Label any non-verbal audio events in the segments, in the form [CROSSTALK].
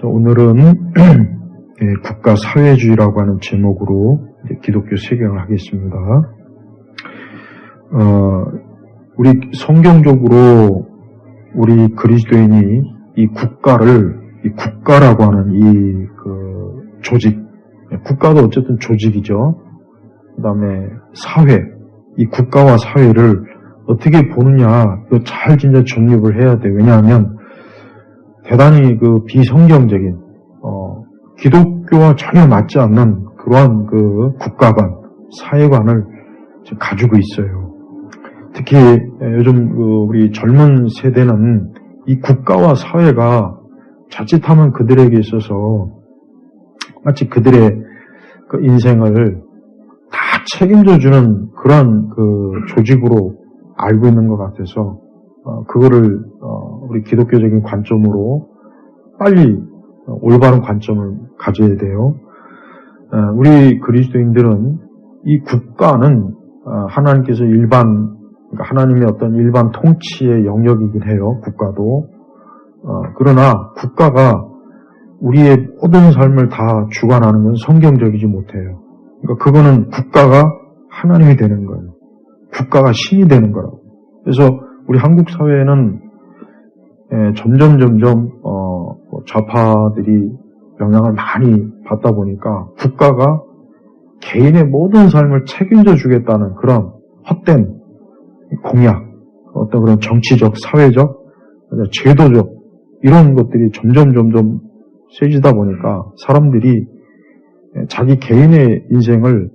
자, 오늘은 [CLEARS THROAT] 예, 국가 사회주의라고 하는 제목으로 기독교 세경을 하겠습니다. 어, 우리 성경적으로 우리 그리스도인이 이 국가를 이 국가라고 하는 이 그 조직, 예, 국가도 어쨌든 조직이죠. 그 다음에 사회, 이 국가와 사회를 어떻게 보느냐, 이거 잘 진짜 정립을 해야 돼. 왜냐하면 대단히 그 비성경적인 어, 기독교와 전혀 맞지 않는 그러한 그 국가관, 사회관을 가지고 있어요. 특히 요즘 그 우리 젊은 세대는 이 국가와 사회가 자칫하면 그들에게 있어서 마치 그들의 그 인생을 다 책임져주는 그런 그 조직으로 알고 있는 것 같아서 어, 그거를 어, 우리 기독교적인 관점으로 빨리 어, 올바른 관점을 가져야 돼요. 어, 우리 그리스도인들은 이 국가는 어, 하나님께서 일반 그러니까 하나님의 어떤 일반 통치의 영역이긴 해요. 국가도 어, 그러나 국가가 우리의 모든 삶을 다 주관하는 건 성경적이지 못해요. 그러니까 그거는 국가가 하나님이 되는 거예요. 국가가 신이 되는 거라고. 그래서 우리 한국 사회에는 예, 점점 점점 어, 뭐 좌파들이 영향을 많이 받다 보니까 국가가 개인의 모든 삶을 책임져 주겠다는 그런 헛된 공약, 어떤 그런 정치적, 사회적, 제도적 이런 것들이 점점 점점 세지다 보니까 사람들이 자기 개인의 인생을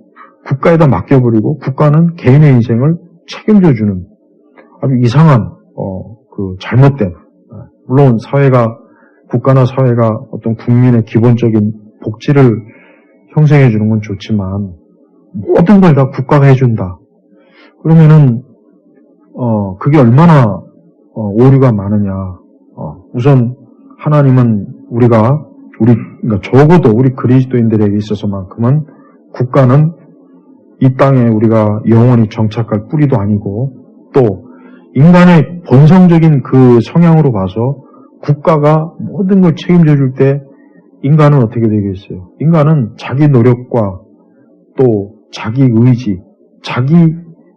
국가에다 맡겨버리고 국가는 개인의 인생을 책임져 주는 아주 이상한 어, 그 잘못된 물론 사회가 국가나 사회가 어떤 국민의 기본적인 복지를 형성해 주는 건 좋지만 모든 걸 다 국가가 해준다. 그러면은 어 그게 얼마나 어, 오류가 많으냐. 어, 우선 하나님은 우리가 우리 그러니까 적어도 우리 그리스도인들에게 있어서만큼은 국가는 이 땅에 우리가 영원히 정착할 뿌리도 아니고 또 인간의 본성적인 그 성향으로 봐서 국가가 모든 걸 책임져 줄 때 인간은 어떻게 되겠어요? 인간은 자기 노력과 또 자기 의지, 자기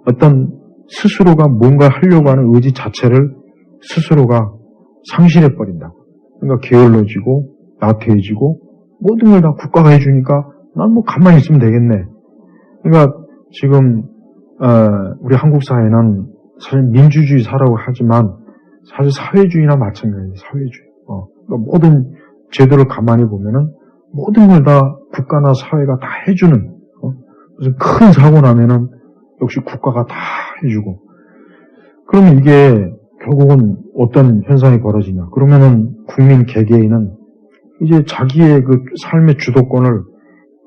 어떤 스스로가 뭔가 하려고 하는 의지 자체를 스스로가 상실해 버린다. 그러니까 게을러지고 나태해지고 모든 걸 다 국가가 해주니까 난 뭐 가만히 있으면 되겠네. 그러니까 지금 어, 우리 한국 사회는 사실 민주주의 사라고 하지만 사실 사회주의나 마찬가지예요. 사회주의. 어, 그러니까 모든 제도를 가만히 보면은 모든 걸 다 국가나 사회가 다 해주는 어? 무슨 큰 사고 나면은 역시 국가가 다 해주고 그러면 이게 결국은 어떤 현상이 벌어지냐? 그러면은 국민 개개인은 이제 자기의 그 삶의 주도권을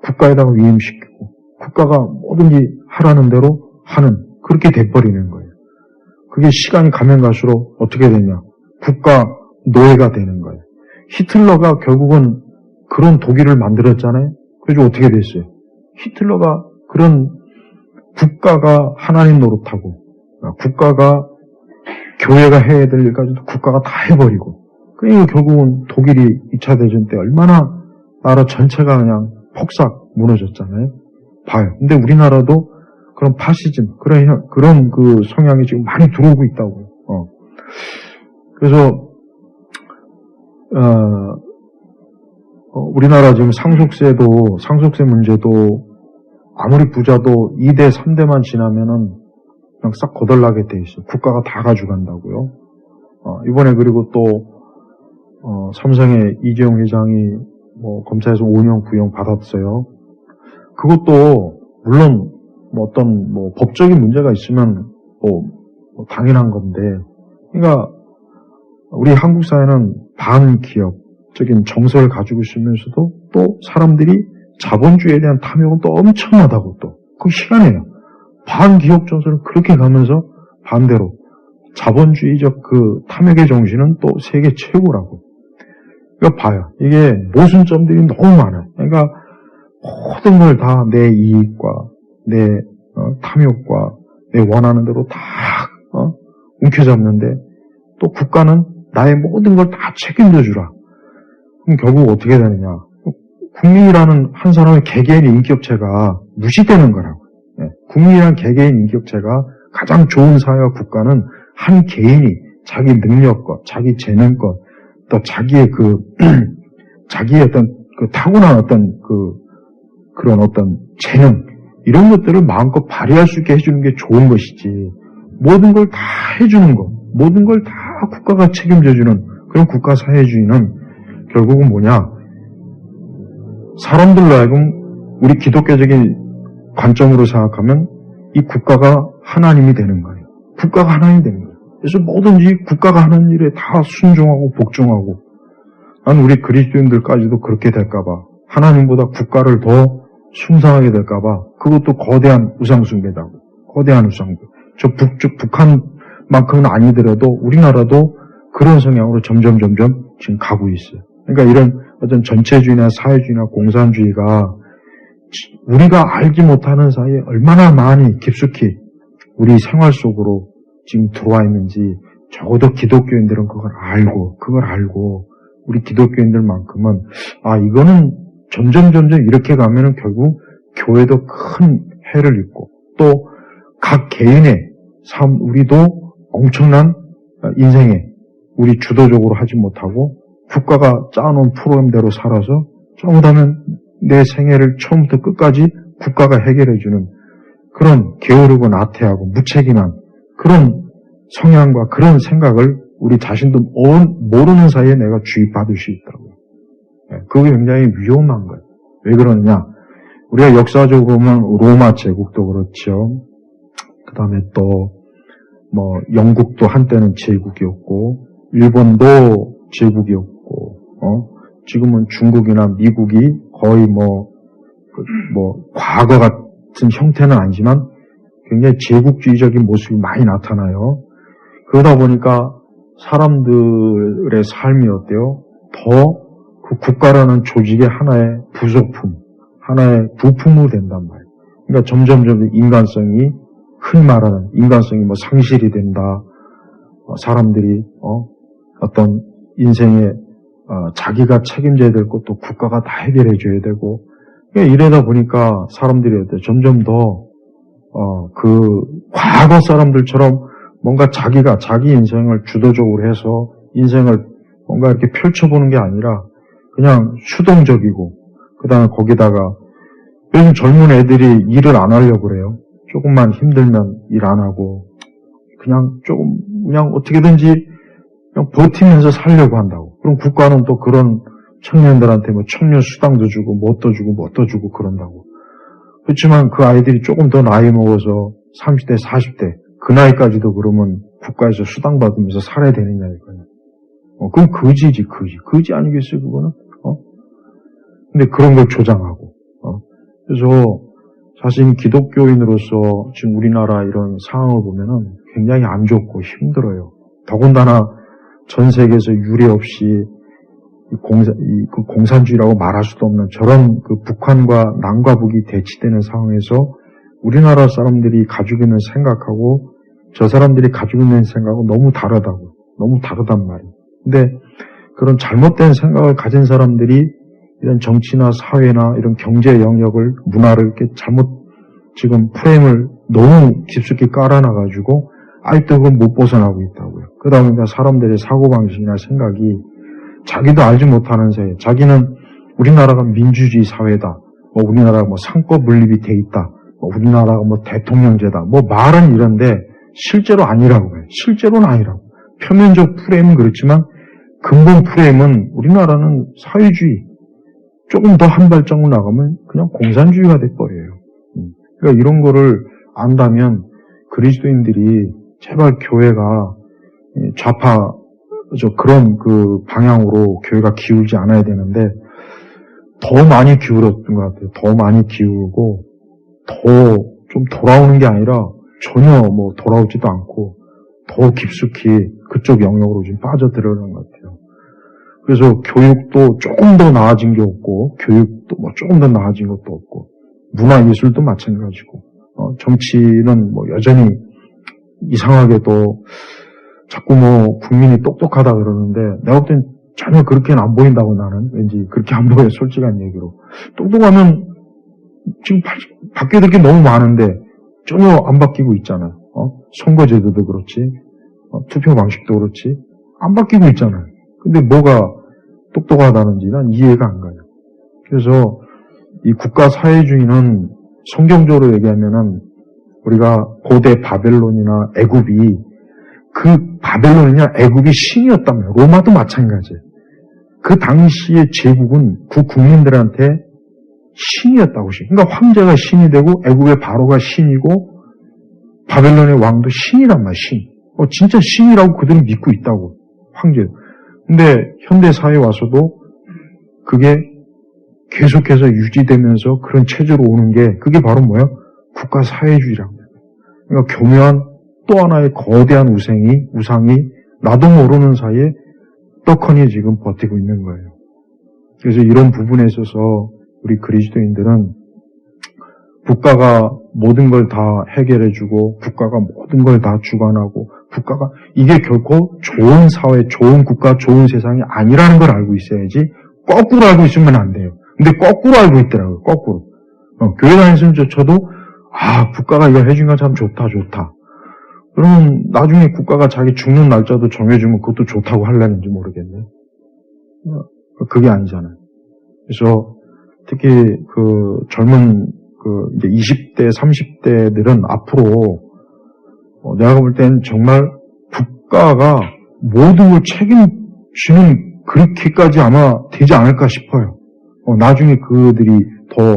국가에다가 위임시키고 국가가 뭐든지 하라는 대로 하는 그렇게 돼버리는 거예요. 그게 시간이 가면 갈수록 어떻게 되냐? 국가 노예가 되는 거예요. 히틀러가 결국은 그런 독일을 만들었잖아요. 그래서 어떻게 됐어요? 히틀러가 그런 국가가 하나님 노릇하고 국가가 교회가 해야 될 일까지 도 국가가 다 해버리고 그러니까 결국은 독일이 2차 대전 때 얼마나 나라 전체가 그냥 폭삭 무너졌잖아요. 봐요. 근데 우리나라도 그런 파시즘, 그런, 그런 그 성향이 지금 많이 들어오고 있다고요. 어. 그래서, 어, 어, 우리나라 지금 상속세도, 상속세 문제도 아무리 부자도 2대, 3대만 지나면은 그냥 싹 거덜나게 돼 있어요. 국가가 다 가져간다고요. 어, 이번에 그리고 또, 어, 삼성의 이재용 회장이 뭐 검사에서 5년 구형 받았어요. 그것도 물론 뭐 어떤 뭐 법적인 문제가 있으면 뭐, 뭐 당연한 건데, 그러니까 우리 한국 사회는 반기업적인 정서를 가지고 있으면서도 또 사람들이 자본주의에 대한 탐욕은 또 엄청나다고 또 그 희한해요. 반기업 정서를 그렇게 가면서 반대로 자본주의적 그 탐욕의 정신은 또 세계 최고라고. 이거 봐요. 이게 모순점들이 너무 많아요. 그러니까 모든 걸 다 내 이익과 내 어, 탐욕과 내 원하는 대로 다 어? 움켜잡는데 또 국가는 나의 모든 걸 다 책임져 주라. 그럼 결국 어떻게 되느냐? 국민이라는 한 사람의 개개인의 인격체가 무시되는 거라고. 예, 국민이라는 개개인 인격체가 가장 좋은 사회와 국가는 한 개인이 자기 능력과 자기 재능과 또 자기의 그 [CLEARS THROAT] 자기의 어떤 그 타고난 어떤 그 그런 어떤 재능 이런 것들을 마음껏 발휘할 수 있게 해주는 게 좋은 것이지 모든 걸 다 해주는 것 모든 걸 다 국가가 책임져주는 그런 국가 사회주의는 결국은 뭐냐 사람들로 하여금 우리 기독교적인 관점으로 생각하면 이 국가가 하나님이 되는 거예요. 국가가 하나님이 되는 거예요. 그래서 뭐든지 국가가 하는 일에 다 순종하고 복종하고 난 우리 그리스도인들까지도 그렇게 될까봐 하나님보다 국가를 더 숭상하게 될까봐 그것도 거대한 우상숭배다고 거대한 우상숭배 저 북쪽 북한만큼은 아니더라도 우리나라도 그런 성향으로 점점 점점 지금 가고 있어요. 그러니까 이런 어떤 전체주의나 사회주의나 공산주의가 우리가 알지 못하는 사이에 얼마나 많이 깊숙이 우리 생활 속으로 지금 들어와 있는지 적어도 기독교인들은 그걸 알고 그걸 알고 우리 기독교인들만큼은 아 이거는 점점 점점 이렇게 가면은 결국 교회도 큰 해를 입고 또 각 개인의 삶 우리도 엄청난 인생에 우리 주도적으로 하지 못하고 국가가 짜놓은 프로그램대로 살아서 잘못하면 내 생애를 처음부터 끝까지 국가가 해결해주는 그런 게으르고 나태하고 무책임한 그런 성향과 그런 생각을 우리 자신도 모르는 사이에 내가 주입받을 수 있다고요. 예, 그게 굉장히 위험한 거예요. 왜 그러느냐? 우리가 역사적으로 보면 로마 제국도 그렇죠. 그 다음에 또, 뭐, 영국도 한때는 제국이었고, 일본도 제국이었고, 어? 지금은 중국이나 미국이 거의 뭐, 그, 뭐, 과거 같은 형태는 아니지만 굉장히 제국주의적인 모습이 많이 나타나요. 그러다 보니까 사람들의 삶이 어때요? 더 그 국가라는 조직의 하나의 부속품, 하나의 부품으로 된단 말이에요. 그러니까 점점점 인간성이 흔히 말하는 인간성이 뭐 상실이 된다. 어, 사람들이 어, 어떤 인생에 어, 자기가 책임져야 될 것도 국가가 다 해결해 줘야 되고 그러니까 이러다 보니까 사람들이 점점 더 어, 그 과거 사람들처럼 뭔가 자기가 자기 인생을 주도적으로 해서 인생을 뭔가 이렇게 펼쳐보는 게 아니라 그냥 수동적이고 그 다음에 거기다가 요즘 젊은 애들이 일을 안 하려고 그래요. 조금만 힘들면 일 안 하고 그냥 조금 그냥 어떻게든지 그냥 버티면서 살려고 한다고. 그럼 국가는 또 그런 청년들한테 뭐 청년 수당도 주고 뭣도 주고 뭣도 주고 그런다고. 그렇지만 그 아이들이 조금 더 나이 먹어서 30대, 40대 그 나이까지도 그러면 국가에서 수당 받으면서 살아야 되느냐 이거는. 어, 그건 거지지 거지. 거지 아니겠어요 그거는? 어? 근데 그런 걸 조장하고. 어? 그래서 사실 기독교인으로서 지금 우리나라 이런 상황을 보면은 굉장히 안 좋고 힘들어요. 더군다나 전 세계에서 유례 없이 공산, 그 공산주의라고 말할 수도 없는 저런 그 북한과 남과 북이 대치되는 상황에서 우리나라 사람들이 가지고 있는 생각하고 저 사람들이 가지고 있는 생각은 너무 다르다고. 너무 다르단 말이에요. 근데 그런 잘못된 생각을 가진 사람들이 이런 정치나 사회나 이런 경제 영역을, 문화를 이렇게 잘못 지금 프레임을 너무 깊숙이 깔아놔가지고 그걸 못 벗어나고 있다고요. 그러다 보니까 사람들의 사고방식이나 생각이 자기도 알지 못하는 새 자기는 우리나라가 민주주의 사회다. 뭐 우리나라가 뭐 상권 분립이 돼 있다. 뭐 우리나라가 뭐 대통령제다. 뭐 말은 이런데 실제로 아니라고 해요. 실제로는 아니라고. 표면적 프레임은 그렇지만 근본 프레임은 우리나라는 사회주의. 조금 더 한 발짝을 나가면 그냥 공산주의가 돼버려요. 음. 그러니까 이런 거를 안다면 그리스도인들이 제발 교회가 좌파 저 그런 그 방향으로 교회가 기울지 않아야 되는데 더 많이 기울었던 것 같아요. 더 많이 기울고 더 좀 돌아오는 게 아니라 전혀 뭐 돌아오지도 않고 더 깊숙이 그쪽 영역으로 좀 빠져들어가는 것 같아요. 그래서 교육도 조금 더 나아진 게 없고 교육도 뭐 조금 더 나아진 것도 없고 문화 예술도 마찬가지고 어, 정치는 뭐 여전히 이상하게도 자꾸 뭐 국민이 똑똑하다 그러는데 내가 볼 땐 전혀 그렇게는 안 보인다고 나는 왠지 그렇게 안 보여 솔직한 얘기로 똑똑하면 지금 바, 바뀌어야 될 게 너무 많은데 전혀 안 바뀌고 있잖아 요. 어? 선거제도도 그렇지 어, 투표 방식도 그렇지 안 바뀌고 있잖아 요. 근데 뭐가 똑똑하다는지 난 이해가 안 가요. 그래서 이 국가 사회주의는 성경적으로 얘기하면은 우리가 고대 바벨론이나 애굽이 그 바벨론이냐 애굽이 신이었다면 로마도 마찬가지예요. 그 당시의 제국은 그 국민들한테 신이었다고 시. 그러니까 황제가 신이 되고 애굽의 바로가 신이고 바벨론의 왕도 신이란 말 신. 어, 진짜 신이라고 그들은 믿고 있다고 황제. 근데 현대 사회에 와서도 그게 계속해서 유지되면서 그런 체제로 오는 게 그게 바로 뭐예요? 국가 사회주의라고. 그러니까 교묘한 또 하나의 거대한 우상이 우상이 나도 모르는 사이에 떡하니 지금 버티고 있는 거예요. 그래서 이런 부분에 있어서 우리 그리스도인들은 국가가 모든 걸 다 해결해주고 국가가 모든 걸 다 주관하고 국가가 이게 결코 좋은 사회, 좋은 국가, 좋은 세상이 아니라는 걸 알고 있어야지 거꾸로 알고 있으면 안 돼요. 근데 거꾸로 알고 있더라고요. 거꾸로. 어, 교회 저도 아 국가가 이거 해준 건 참 좋다 좋다. 그러면 나중에 국가가 자기 죽는 날짜도 정해주면 그것도 좋다고 할려는지 모르겠네. 어, 그게 아니잖아요. 그래서 특히 그 젊은 그 이제 20대, 30대들은 앞으로 어, 내가 볼 땐 정말 국가가 모든 걸 책임지는 그렇게까지 아마 되지 않을까 싶어요. 어, 나중에 그들이 더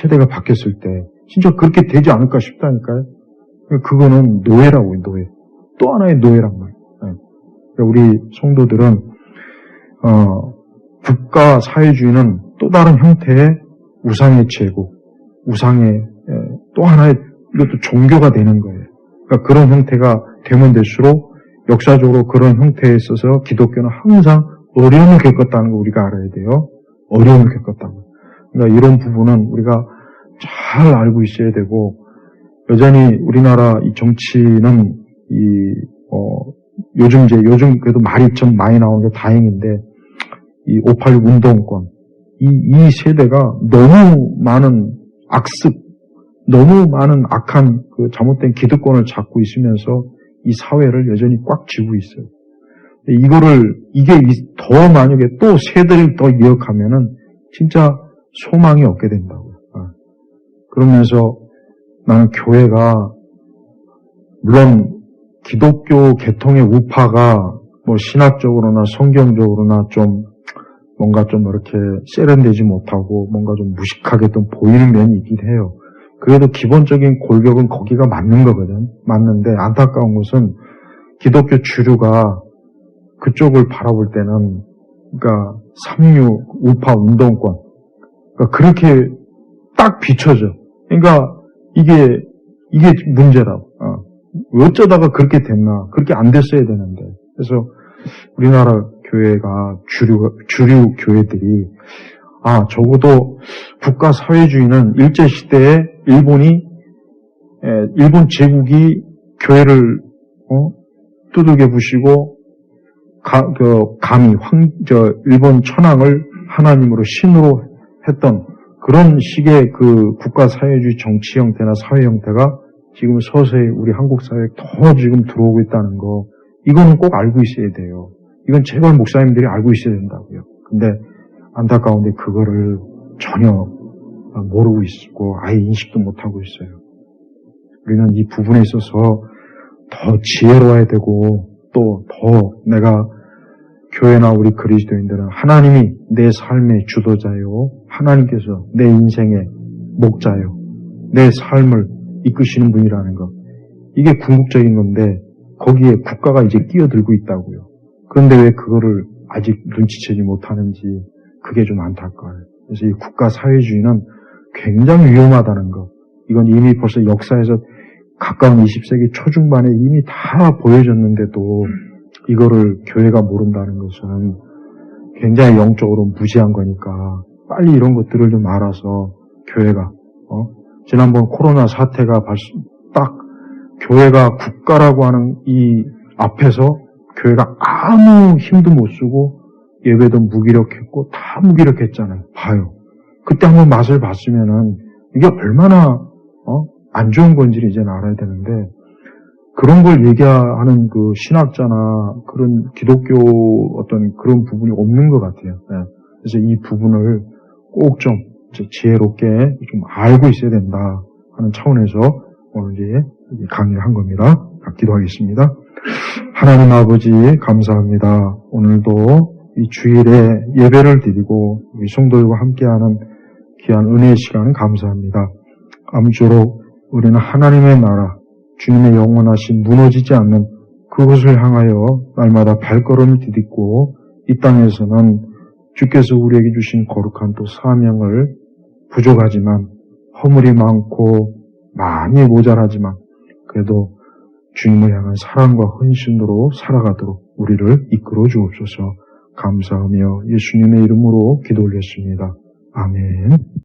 세대가 바뀌었을 때 진짜 그렇게 되지 않을까 싶다니까요. 그거는 노예라고요, 노예. 또 하나의 노예란 말이에요. 네. 그러니까 우리 성도들은 어, 국가 사회주의는 또 다른 형태의 우상의 제국, 우상의 예, 또 하나의 이것도 종교가 되는 거예요. 그러니까 그런 형태가 되면 될수록 역사적으로 그런 형태에 있어서 기독교는 항상 어려움을 겪었다는 거 우리가 알아야 돼요. 어려움을 겪었다고. 그러니까 이런 부분은 우리가 잘 알고 있어야 되고 여전히 우리나라 이 정치는 이 어, 요즘 이제 요즘 그래도 말이 좀 많이 나오는 게 다행인데 이 586 운동권 이, 이 세대가 너무 많은 악습, 너무 많은 악한 그 잘못된 기득권을 잡고 있으면서 이 사회를 여전히 꽉 쥐고 있어요. 이거를 이게 더 만약에 또 세대를 더 이어가면은 진짜 소망이 없게 된다고요. 어. 그러면서 나는 교회가 물론 기독교 계통의 우파가 뭐 신학적으로나 성경적으로나 좀 뭔가 좀 이렇게 세련되지 못하고 뭔가 좀 무식하게 좀 보이는 면이 있긴 해요. 그래도 기본적인 골격은 거기가 맞는 거거든. 맞는데 안타까운 것은 기독교 주류가 그쪽을 바라볼 때는 그러니까 삼류 우파 운동권 그러니까 그렇게 딱 비춰져. 그러니까 이게 이게 문제라고. 어. 어쩌다가 그렇게 됐나? 그렇게 안 됐어야 되는데. 그래서 우리나라 교회가 주류 주류 교회들이 아 적어도 국가 사회주의는 일제 시대에 일본이 에, 일본 제국이 교회를 어, 두들겨 부시고 가, 그, 감히 황, 저, 일본 천황을 하나님으로 신으로 했던 그런 식의 그 국가 사회주의 정치 형태나 사회 형태가 지금 서서히 우리 한국 사회에 더 지금 들어오고 있다는 거, 이거는 꼭 알고 있어야 돼요. 이건 제발 목사님들이 알고 있어야 된다고요. 근데 안타까운데 그거를 전혀 모르고 있고 아예 인식도 못하고 있어요. 우리는 이 부분에 있어서 더 지혜로워야 되고 또 더 내가 교회나 우리 그리스도인들은 하나님이 내 삶의 주도자요. 하나님께서 내 인생의 목자요. 내 삶을 이끄시는 분이라는 것. 이게 궁극적인 건데 거기에 국가가 이제 끼어들고 있다고요. 그런데 왜 그거를 아직 눈치채지 못하는지 그게 좀 안타까워요. 그래서 이 국가 사회주의는 굉장히 위험하다는 것. 이건 이미 벌써 역사에서 가까운 20세기 초중반에 이미 다 보여졌는데도 이거를 교회가 모른다는 것은 굉장히 영적으로 무지한 거니까 빨리 이런 것들을 좀 알아서 교회가 어? 지난번 코로나 사태가 딱 교회가 국가라고 하는 이 앞에서 교회가 아무 힘도 못 쓰고 예배도 무기력했고 다 무기력했잖아요. 봐요. 그때 한번 맛을 봤으면은 이게 얼마나 어? 안 좋은 건지를 이제 알아야 되는데 그런 걸 얘기하는 그 신학자나 그런 기독교 어떤 그런 부분이 없는 것 같아요. 네. 그래서 이 부분을 꼭 좀 지혜롭게 좀 알고 있어야 된다 하는 차원에서 오늘 이제 강의를 한 겁니다. 기도하겠습니다. 하나님 아버지 감사합니다. 오늘도 이 주일에 예배를 드리고 우리 성도들과 함께하는 귀한 은혜의 시간 감사합니다. 아무쪼록 우리는 하나님의 나라, 주님의 영원하신 무너지지 않는 그것을 향하여 날마다 발걸음을 디딛고 이 땅에서는 주께서 우리에게 주신 거룩한 또 사명을 부족하지만 허물이 많고 많이 모자라지만 그래도 주님을 향한 사랑과 헌신으로 살아가도록 우리를 이끌어 주옵소서 감사하며 예수님의 이름으로 기도 올렸습니다. 아멘.